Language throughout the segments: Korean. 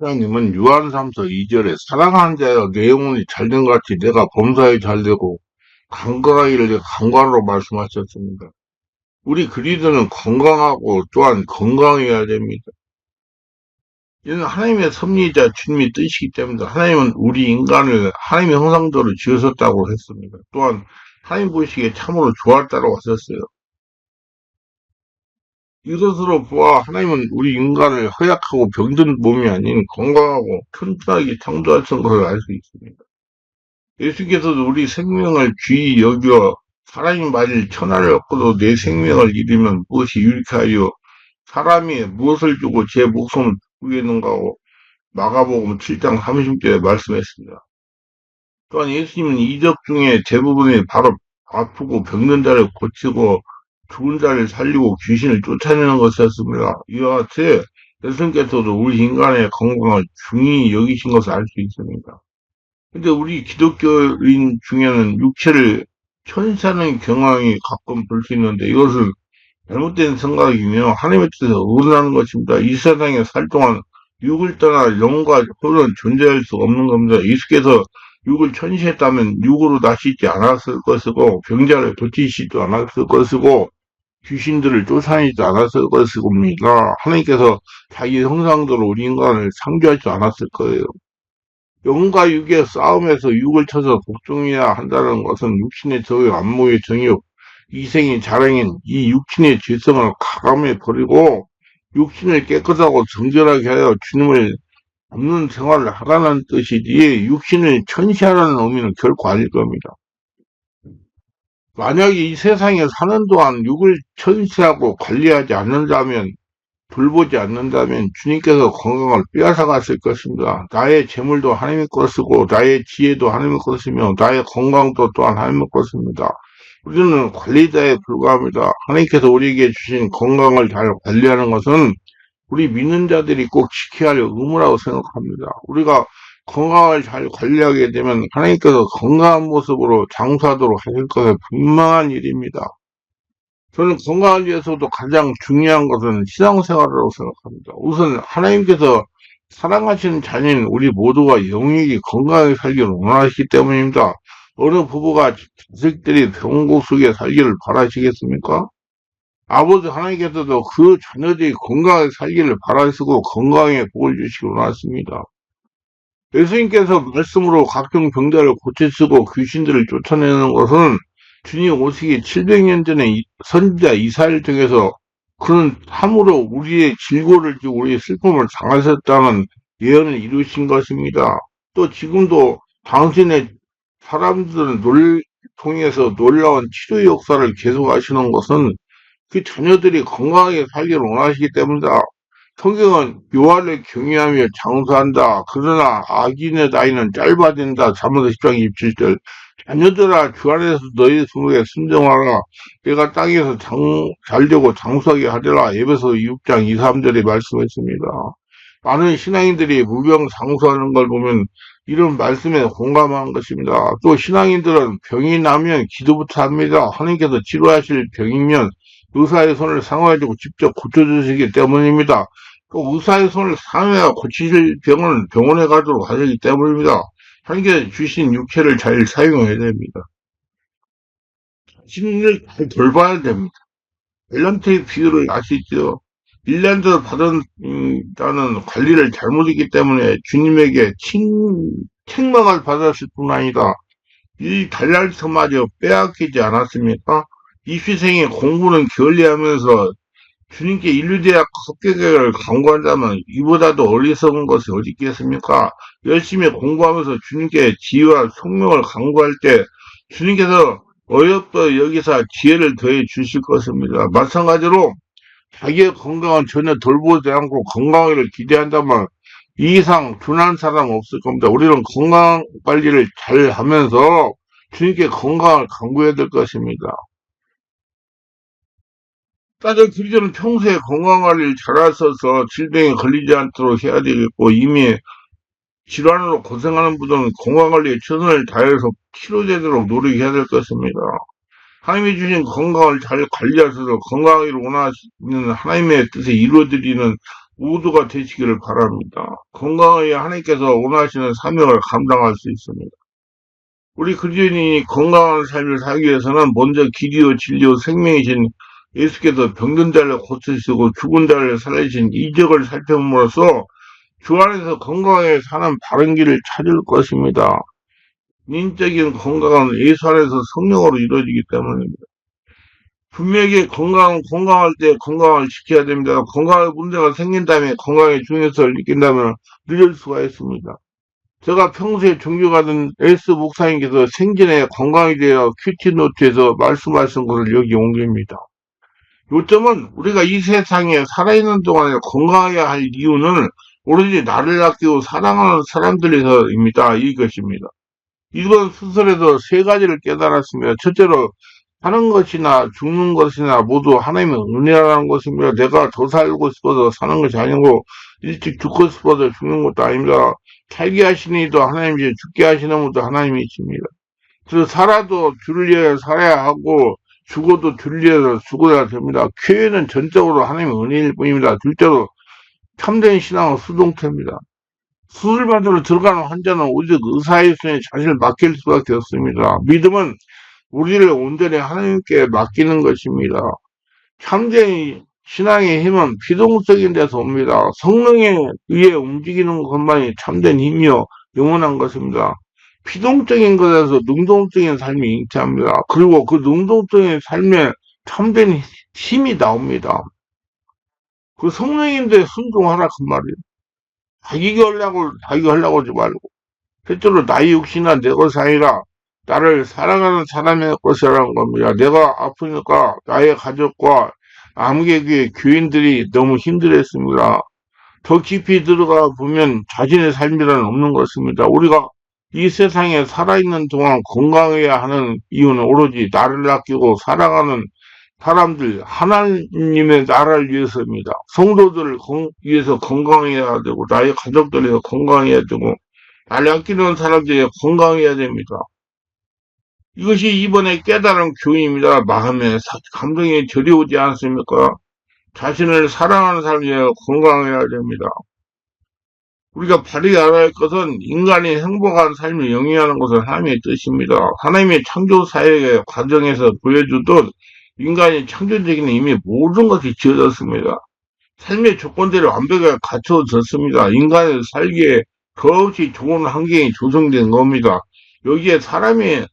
하나님은 유한삼서 2절에 사랑하는 자여 내 영혼이 잘된 것 같이 내가 범사에 잘되고 강건하기를 강건하로 말씀하셨습니다. 우리 그리스도는 건강하고 또한 건강해야 됩니다. 이는 하나님의 섭리이자 주님의 뜻이기 때문에 하나님은 우리 인간을 하나님의 형상대로 지으셨다고 했습니다. 또한 하나님 보시기에 참으로 좋았다고 하셨어요. 이것으로 보아 하나님은 우리 인간을 허약하고 병든 몸이 아닌 건강하고 튼튼하게 창조하신 것을 알 수 있습니다. 예수께서도 우리 생명을 귀히 여겨 사람이 만일 천하를 얻고도 내 생명을 잃으면 무엇이 유익하여 사람이 무엇을 주고 제 목숨을 구겠는가 하고 마가복음 7장 30절에 말씀했습니다. 또한 예수님은 이적 중에 대부분이 바로 아프고 병든 자를 고치고 죽은 자를 살리고 귀신을 쫓아내는 것이었습니다. 이와 같이 예수님께서도 우리 인간의 건강을 중히 여기신 것을 알 수 있습니다. 근데 우리 기독교인 중에는 육체를 천사는 경황이 가끔 볼 수 있는데 이것은 잘못된 생각이며 하나님의 뜻에 어긋나는 것입니다. 이 세상에 살 동안 육을 떠나 영과 홀은 존재할 수 없는 겁니다. 예수께서 육을 천시했다면 육으로 다시지 않았을 것이고 병자를 고치시지도 않았을 것이고 귀신들을 쫓아내지도 않았을 것입니다. 하나님께서 자기 형상대로 우리 인간을 창조하지 않았을 거예요. 영과 육의 싸움에서 육을 쳐서 복종해야 한다는 것은 육신의 저의 안목의 정욕, 이생의 자랑인 이 육신의 죄성을 가감해 버리고 육신을 깨끗하고 정결하게 하여 주님을 없는 생활을 하라는 뜻이지 육신을 천시하라는 의미는 결코 아닐 겁니다. 만약에 이 세상에 사는 동안 육을 천시하고 관리하지 않는다면 돌보지 않는다면 주님께서 건강을 빼앗아 갔을 것입니다. 나의 재물도 하나님의 것이고 나의 지혜도 하나님의 것이며 나의 건강도 또한 하나님의 것입니다. 우리는 관리자에 불과합니다. 하나님께서 우리에게 주신 건강을 잘 관리하는 것은 우리 믿는 자들이 꼭 지켜야 할 의무라고 생각합니다. 우리가 건강을 잘 관리하게 되면 하나님께서 건강한 모습으로 장수하도록 하실 것은 분명한 일입니다. 저는 건강을 위해서도 가장 중요한 것은 신앙생활이라고 생각합니다. 우선 하나님께서 사랑하시는 자녀인 우리 모두가 영육이 건강하게 살기를 원하시기 때문입니다. 어느 부부가 자식들이 병고 속에 살기를 바라시겠습니까? 아버지 하나님께서도 그 자녀들이 건강하게 살기를 바라시고 건강에 복을 주시기 원하십니다. 예수님께서 말씀으로 각종 병자를 고치시고 귀신들을 쫓아내는 것은 주님 오시기 700년 전에 선지자 이사를 통해서 그는 참으로 우리의 질고를 주고 우리의 슬픔을 당하셨다는 예언을 이루신 것입니다. 또 지금도 당신의 사람들은 놀, 통해서 놀라운 치료 역사를 계속 하시는 것은 그 자녀들이 건강하게 살기를 원하시기 때문이다. 성경은 요한을 경외하며 장수한다. 그러나 악인의 나이는 짧아진다. 잠언서 10장 27절. 자녀들아 주 안에서 너희 성에 순정하라. 내가 땅에서 장, 잘되고 장수하게 하리라. 예배서 6장 2, 3절에 말씀했습니다. 많은 신앙인들이 무병 장수하는 걸 보면 이런 말씀에 공감한 것입니다. 또 신앙인들은 병이 나면 기도부터 합니다. 하나님께서 치료하실 병이면 의사의 손을 상호해주고 직접 고쳐주시기 때문입니다. 또 의사의 손을 상호해 고치실 병은 병원에 가도록 하시기 때문입니다. 하나님께서 주신 육체를 잘 사용해야 됩니다. 자신을 잘 돌봐야 됩니다. 탤런트의 비유를 아시죠? 1년도 받은다는 관리를 잘못했기 때문에 주님에게 칭, 책망을 받았을 뿐 아니라 이 달랄서마저 빼앗기지 않았습니까? 입시생의 공부는 게을리하면서 주님께 인류대학 합격을 강구한다면 이보다도 어리석은 것이 어디 있겠습니까? 열심히 공부하면서 주님께 지혜와 총명을 강구할 때 주님께서 어여도 여기서 지혜를 더해 주실 것입니다. 마찬가지로 자기의 건강은 전혀 돌보지 않고 건강을 기대한다면 이 이상 둔한 사람 없을 겁니다. 우리는 건강 관리를 잘 하면서 주님께 건강을 강구해야 될 것입니다. 따져 그리스도는 평소에 건강관리를 잘하셔서 질병에 걸리지 않도록 해야 되겠고 이미 질환으로 고생하는 분들은 건강관리에 최선을 다해서 치료되도록 노력해야 될 것입니다. 하나님이 주신 건강을 잘 관리하셔서 건강을 원하시는 하나님의 뜻에 이루어드리는 모두가 되시기를 바랍니다. 건강하게 하나님께서 원하시는 사명을 감당할 수 있습니다. 우리 그리스도인이 건강한 삶을 살기 위해서는 먼저 길이요 진리요 생명이신 예수께서 병든 자를 고치시고 죽은 자를 살리신 이적을 살펴봄으로써 주 안에서 건강하게 사는 바른 길을 찾을 것입니다. 인적인 건강은 예수 안에서 성령으로 이루어지기 때문입니다. 분명히 건강, 건강할 때 건강을 지켜야 됩니다. 건강에 문제가 생긴다면 건강의 중요성을 느낀다면 늦을 수가 있습니다. 제가 평소에 존경하던 에스 목사님께서 생전에 건강에 대해 큐티노트에서 말씀하신 것을 여기 옮깁니다. 요점은 우리가 이 세상에 살아있는 동안에 건강해야 할 이유는 오로지 나를 아끼고 사랑하는 사람들에서입니다. 이것입니다. 이번 수설에서 세 가지를 깨달았습니다. 첫째로 사는 것이나 죽는 것이나 모두 하나님의 은혜라는 것입니다. 내가 더 살고 싶어서 사는 것이 아니고 일찍 죽고 싶어서 죽는 것도 아닙니다. 살게 하시는 이도 하나님이시 죽게 하시는 분도 하나님이십니다. 그래서 살아도 주를 위해 살아야 하고 죽어도 위해서 죽어야 됩니다. 교회는 전적으로 하나님의 은혜일 뿐입니다. 둘째로 참된 신앙은 수동태입니다. 수술 받으러 들어가는 환자는 오직 의사의 손에 자신을 맡길 수밖에 없습니다. 믿음은 우리를 온전히 하나님께 맡기는 것입니다. 참된 신앙의 힘은 비동적인 데서 옵니다. 성령에 의해 움직이는 것만이 참된 힘이요 영원한 것입니다. 피동적인 것에서 능동적인 삶이 잉태합니다. 그리고 그 능동적인 삶에 참된 힘이 나옵니다. 그 성령인데 순종하라 그 말이에요. 자기가 하려고 자기가 하려고 하지 말고 실제로 나의 육신이나 내 것이 아니라 나를 사랑하는 사람의 것이라는 겁니다. 내가 아프니까 나의 가족과 암객의 교인들이 너무 힘들었습니다. 더 깊이 들어가 보면 자신의 삶이란 없는 것입니다. 우리가 이 세상에 살아있는 동안 건강해야 하는 이유는 오로지 나를 아끼고 사랑하는 사람들, 하나님의 나라를 위해서입니다. 성도들을 위해서 건강해야 되고, 나의 가족들을 위해서 건강해야 되고, 나를 아끼는 사람들이 건강해야 됩니다. 이것이 이번에 깨달은 교훈입니다. 마음에 감동이 저리오지 않습니까? 자신을 사랑하는 삶이 건강해야 됩니다. 우리가 바르게 알아야 할 것은 인간이 행복한 삶을 영위하는 것은 하나님의 뜻입니다. 하나님의 창조 사역의 과정에서 보여주듯 인간이 창조적인 이미 모든 것이 지어졌습니다. 삶의 조건들이 완벽하게 갖춰졌습니다. 인간의 살기에 더없이 좋은 환경이 조성된 겁니다. 여기에 사람이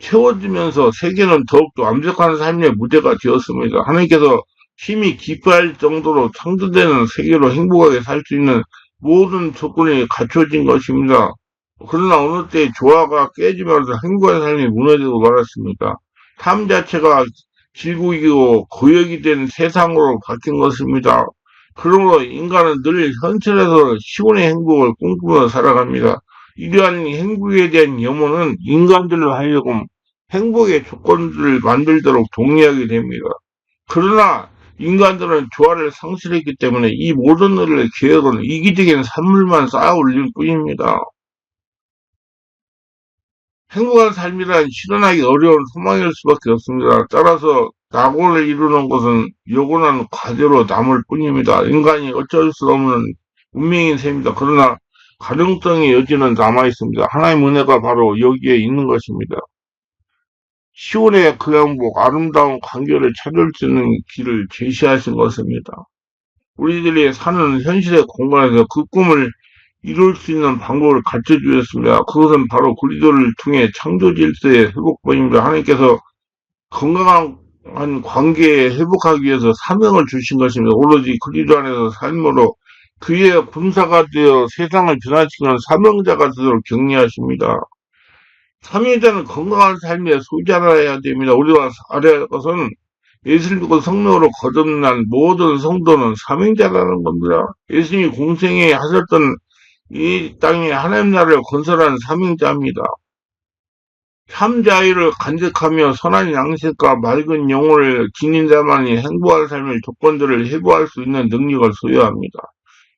채워지면서 세계는 더욱더 완벽한 삶의 무대가 되었습니다. 하나님께서 힘이 기뻐할 정도로 창조되는 세계로 행복하게 살 수 있는 모든 조건이 갖춰진 것입니다. 그러나 어느 때 조화가 깨지면서 행복한 삶이 무너지고 말았습니다. 삶 자체가 질국이고 고역이 된 세상으로 바뀐 것입니다. 그러므로 인간은 늘 현실에서 시온의 행복을 꿈꾸며 살아갑니다. 이러한 행복에 대한 염원은 인간들로 하여금 행복의 조건들을 만들도록 동의하게 됩니다. 그러나 인간들은 조화를 상실했기 때문에 이 모든 일을 계획은 이기적인 산물만 쌓아 올릴 뿐입니다. 행복한 삶이란 실현하기 어려운 소망일 수밖에 없습니다. 따라서 낙원을 이루는 것은 요건한 과제로 남을 뿐입니다. 인간이 어쩔 수 없는 운명인 셈입니다. 그러나 가능성의 여지는 남아 있습니다. 하나님의 은혜가 바로 여기에 있는 것입니다. 시온의 그 행복, 아름다운 관계를 찾을 수 있는 길을 제시하신 것입니다. 우리들이 사는 현실의 공간에서 그 꿈을 이룰 수 있는 방법을 가르쳐 주셨습니다. 그것은 바로 그리스도를 통해 창조 질서의 회복법입니다. 하나님께서 건강한 관계에 회복하기 위해서 사명을 주신 것입니다. 오로지 그리스도 안에서 삶으로 그의 군사가 되어 세상을 변화시키는 사명자가 되도록 격려하십니다. 삼위자는 건강한 삶의 소자라야 됩니다. 우리가 알아야 할 것은 예수님 과 성령으로 거듭난 모든 성도는 삼위자라는 겁니다. 예수님이 공생에 하셨던 이 땅에 하나님 나라를 건설한 삼위자입니다. 참자유를 간직하며 선한 양식과 맑은 영혼을 지닌 자만이 행복한 삶의 조건들을 해부할 수 있는 능력을 소유합니다.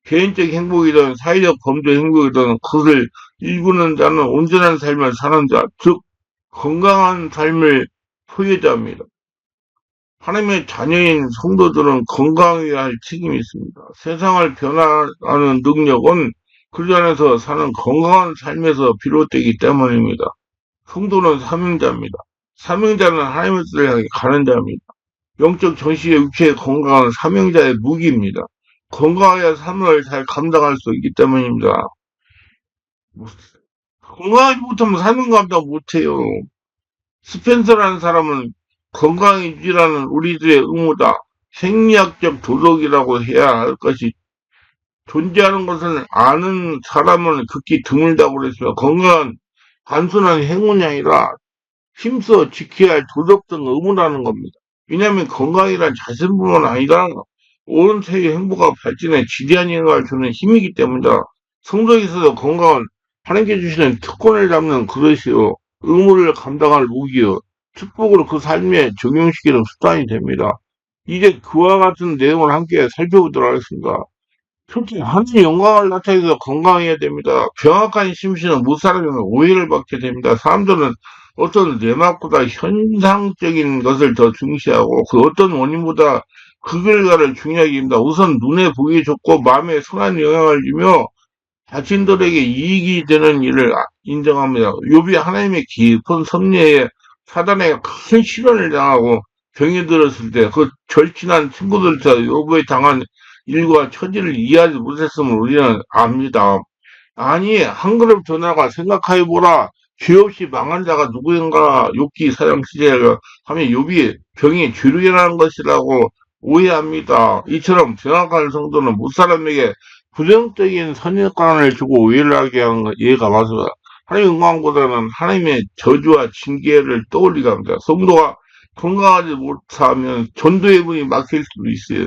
개인적 행복이든 사회적 범죄 행복이든 그것을 일구는 자는 온전한 삶을 사는 자, 즉 건강한 삶을 소유자입니다. 하나님의 자녀인 성도들은 건강해야 할 책임이 있습니다. 세상을 변화하는 능력은 그 안에서 사는 건강한 삶에서 비롯되기 때문입니다. 성도는 사명자입니다. 사명자는 하나님의 뜻을 향해 가는 자입니다. 영적 정신의 육체의 건강은 사명자의 무기입니다. 건강해야 삶을 잘 감당할 수 있기 때문입니다. 건강하지 못하면 사명 감당 못해요. 스펜서라는 사람은 건강 유지라는 우리들의 의무다. 생리학적 도덕이라고 해야 할 것이 존재하는 것을 아는 사람은 극히 드물다고 그랬어요. 건강은 단순한 행운이 아니라 힘써 지켜야 할 도덕 등 의무라는 겁니다. 왜냐하면 건강이란 자신뿐만 아니라 온 세계 행복과 발전에 지대한 영향을 주는 힘이기 때문이다. 성도에 있어서 건강은 하나님께 주시는 특권을 잡는 그릇이요. 의무를 감당할 무기요. 축복으로 그 삶에 적용시키는 수단이 됩니다. 이제 그와 같은 내용을 함께 살펴보도록 하겠습니다. 첫째, 하나님 영광을 나타내서 건강해야 됩니다. 병약한 심신은 못 살아가면 오해를 받게 됩니다. 사람들은 어떤 내막보다 현상적인 것을 더 중시하고 그 어떤 원인보다 그 결과를 중요하게 합니다. 우선 눈에 보기 좋고 마음에 선한 영향을 주며 자신들에게 이익이 되는 일을 인정합니다. 욥이 하나님의 깊은 섭리에 사단에 큰 시련을 당하고 병이 들었을 때 그 절친한 친구들과 욥에 당한 일과 처지를 이해하지 못했음을 우리는 압니다. 아니 한 그릇 더 나가 생각해 보라. 죄 없이 망한 자가 누구인가 욥기 사장 시제가 하면 욥이 병이 주류라는 것이라고 오해합니다. 이처럼 정확한 성도는 무사람에게 부정적인 선입관을 주고 오해를 하게 하는 예가 맞습니다. 하나님의 영광보다는 하나님의 저주와 징계를 떠올리게 합니다. 성도가 건강하지 못하면 전도의 문이 막힐 수도 있어요.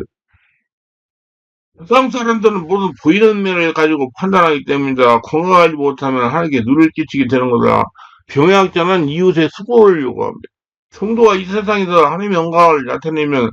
세상 사람들은 모두 보이는 면을 가지고 판단하기 때문이다. 건강하지 못하면 하나님께 누를 끼치게 되는 거다. 병약자는 이웃의 수고를 요구합니다. 성도가 이 세상에서 하나님의 영광을 나타내면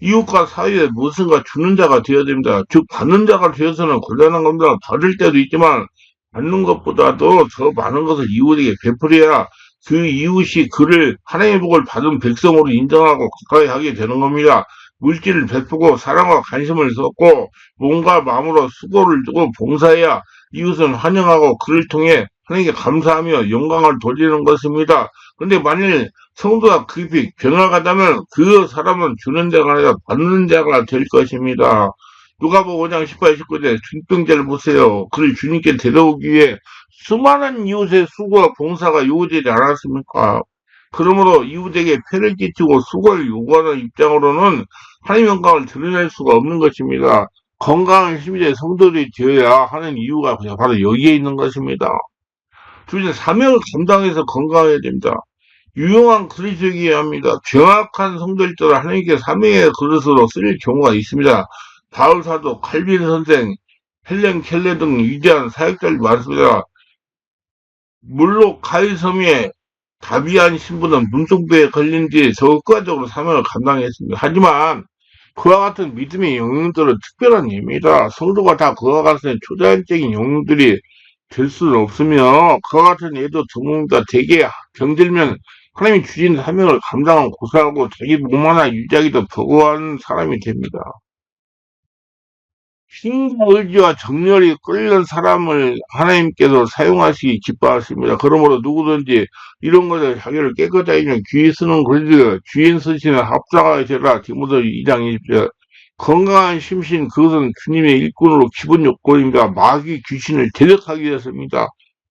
이웃과 사이에 무슨가 주는 자가 되어야 됩니다. 즉 받는 자가 되어서는 곤란한 겁니다. 받을 때도 있지만 받는 것보다도 더 많은 것을 이웃에게 베풀어야 그 이웃이 그를 하나님의 복을 받은 백성으로 인정하고 가까이 하게 되는 겁니다. 물질을 베푸고 사랑과 관심을 쏟고 몸과 마음으로 수고를 두고 봉사해야 이웃은 환영하고 그를 통해 하나님께 감사하며 영광을 돌리는 것입니다. 그런데 만일 성도가 급히 변화가다면 그 사람은 주는 자가 아니라 받는 자가 될 것입니다. 누가복음 5장 18, 19절 중병자를 보세요. 그를 주님께 데려오기 위해 수많은 이웃의 수고와 봉사가 요구되지 않았습니까? 그러므로 이웃에게 폐를 끼치고 수고를 요구하는 입장으로는 하나님 영광을 드러낼 수가 없는 것입니다. 건강한 힘의 성도들이 되어야 하는 이유가 바로 여기에 있는 것입니다. 둘째, 사명을 감당해서 건강해야 됩니다. 유용한 그릇이어야 합니다. 정확한 성도일지라 하나님께 사명의 그릇으로 쓰일 경우가 있습니다. 바울 사도, 칼빈 선생, 헬렌 켈레 등 위대한 사역자들이 많습니다. 물로 가이섬에 다비안 신부는 문송부에 걸린 뒤 적극적으로 사명을 감당했습니다. 하지만 그와 같은 믿음의 영웅들은 특별한 예입니다. 성도가 다 그와 같은 초자연적인 영웅들이 될 수는 없으며 그와 같은 예도 드뭅니다. 대개 병들면 하나님이 주신 사명을 감당한 고사하고 자기 몸 하나 유지하기도 버거워하는 사람이 됩니다. 신과 의지와 정렬이 끌는 사람을 하나님께서 사용하시기 기뻐하십니다. 그러므로 누구든지 이런 것에 자기를 깨끗하게 귀히 쓰는 그릇이 주인 쓰시는 합당하게 되라. 디모데 2장 20절. 건강한 심신 그것은 주님의 일꾼으로 기본 요건입니다. 마귀 귀신을 대적하기 위해서입니다.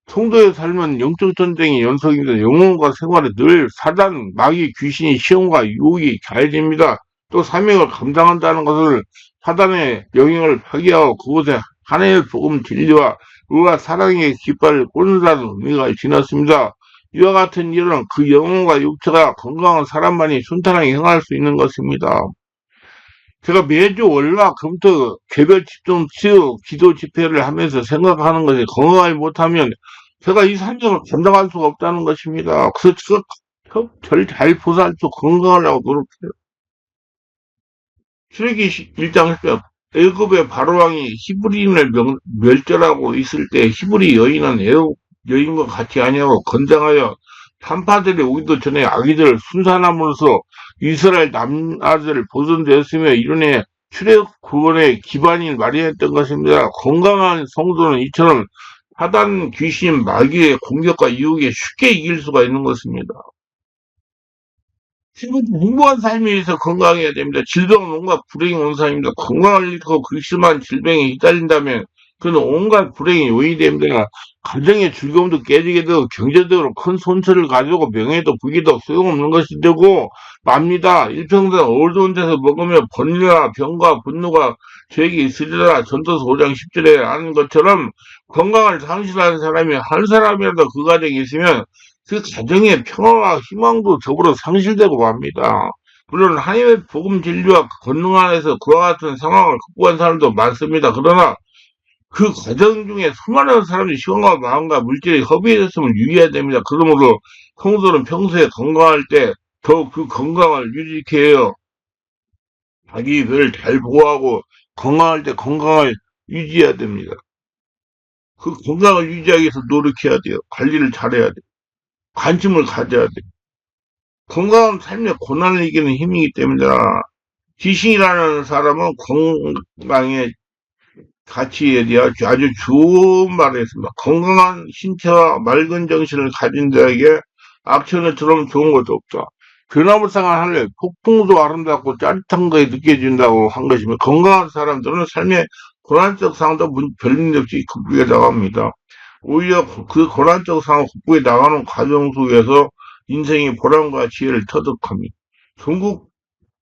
성도의 삶은 영적 전쟁의 연속입니다. 영혼과 생활에 늘 사단, 마귀, 귀신이 시험과 유혹이 가해집니다. 또 사명을 감당한다는 것을 사단의 영향을 파괴하고 그곳에 하나님의 복음 진리와 의와 사랑의 깃발을 꽂는다는 의미가 지났습니다. 이와 같은 일은 그 영혼과 육체가 건강한 사람만이 순탄하게 행할 수 있는 것입니다. 제가 매주 월화 금토 개별 집중 치유 기도 집회를 하면서 생각하는 것이 건강하지 못하면 제가 이 산정을 감당할 수가 없다는 것입니다. 그래서 제가 절잘 보살도 건강하려고 노력해요. 출애기 1장 10절 애굽의 바로왕이 히브리인을 명, 멸절하고 있을 때 히브리 여인은 애굽 여인과 같이 아니하고 건장하여 산파들이 오기도 전에 아기들을 순산함으로써 이스라엘 남아들을 보존되었으며 이론의 출애굽 구원의 기반이 마련했던 것입니다. 건강한 성도는 이처럼 사단 귀신 마귀의 공격과 유혹에 쉽게 이길 수가 있는 것입니다. 지금 공부한 삶에 의해서 건강해야 됩니다. 질병은 온갖 불행이 온 삶입니다. 건강을 잃고 극심한 질병에 휘달린다면 그는 온갖 불행이 요인이 됩니다. 가정의 즐거움도 깨지게 되고 경제적으로 큰 손실을 가지고 명예도 부귀도 소용없는 것이 되고 맙니다. 일평생 어두운 데서 먹으며 번뇌와 병과 분노가 죄악이 있으리라 전도서 5장 10절에 하는 것처럼 건강을 상실하는 사람이 한 사람이라도 그 가정에 있으면 그 가정의 평화와 희망도 더불어 상실되고 맙니다. 물론 하나님의 복음 진리와 권능 안에서 그와 같은 상황을 극복한 사람도 많습니다. 그러나 그 과정 중에 수많은 사람들이 시간과 마음과 물질에 허비해졌음을 유의해야 됩니다. 그러므로 성도는 평소에 건강할 때 더욱 그 건강을 유지케 해요. 자기 배를 잘 보호하고 건강할 때 건강을 유지해야 됩니다. 그 건강을 유지하기 위해서 노력해야 돼요. 관리를 잘해야 돼요. 관심을 가져야 돼요. 건강한 삶의 고난을 이기는 힘이기 때문에 지신이라는 사람은 건강에 가치에 대해 아주 좋은 말을 했습니다. 건강한 신체와 맑은 정신을 가진 자에게 들으면 좋은 것도 없다. 변화무쌍한 하늘, 폭풍도 아름답고 짜릿한 것이 느껴진다고 한 것이며 건강한 사람들은 삶의 고난적 상황도 별일 없이 극복해 나갑니다. 오히려 그 고난적 상황 극복해 나가는 과정 속에서 인생의 보람과 지혜를 터득합니다. 중국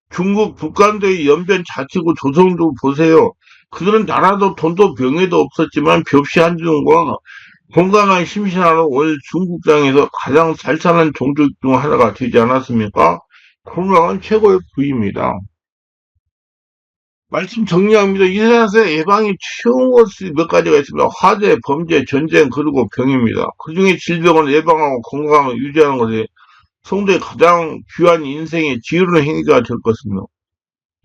중국 북한도의 연변 자치구 조선도 보세요. 그들은 나라도 돈도 병에도 없었지만 벽시 한중과 건강한 심신하는 월 중국 땅에서 가장 잘 사는 종족 중 하나가 되지 않았습니까? 건강은 최고의 부위입니다. 말씀 정리합니다. 이 세상에서 예방이 쉬운 것이 몇 가지가 있습니다. 화재, 범죄, 전쟁, 그리고 병입니다. 그 중에 질병을 예방하고 건강을 유지하는 것이 성도의 가장 귀한 인생의 지혜로운 행위가 될 것입니다.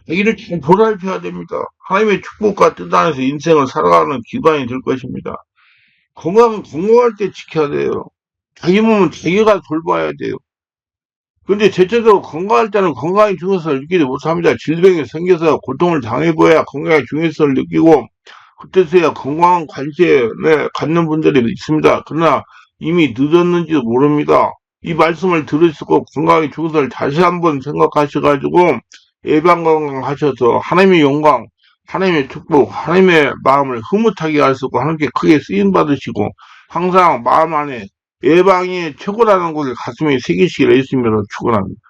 이를 잘 보살펴야 됩니다. 하나님의 축복과 뜻 안에서 인생을 살아가는 기반이 될 것입니다. 건강은 건강할 때 지켜야 돼요. 자기 몸은 자기가 돌봐야 돼요. 근데 대체적으로 건강할 때는 건강의 중요성을 느끼지 못합니다. 질병이 생겨서 고통을 당해봐야 건강의 중요성을 느끼고 그때서야 건강한 관심에 갖는 분들이 있습니다. 그러나 이미 늦었는지도 모릅니다. 이 말씀을 들으시고 건강의 중요성을 다시 한번 생각하셔가지고 예방건강 하셔서 하나님의 영광, 하나님의 축복, 하나님의 마음을 흐뭇하게 하시고 하나님께 크게 쓰임 받으시고 항상 마음 안에 예방이 최고라는 것을 가슴에 새기시기를 예수님으로 축원합니다.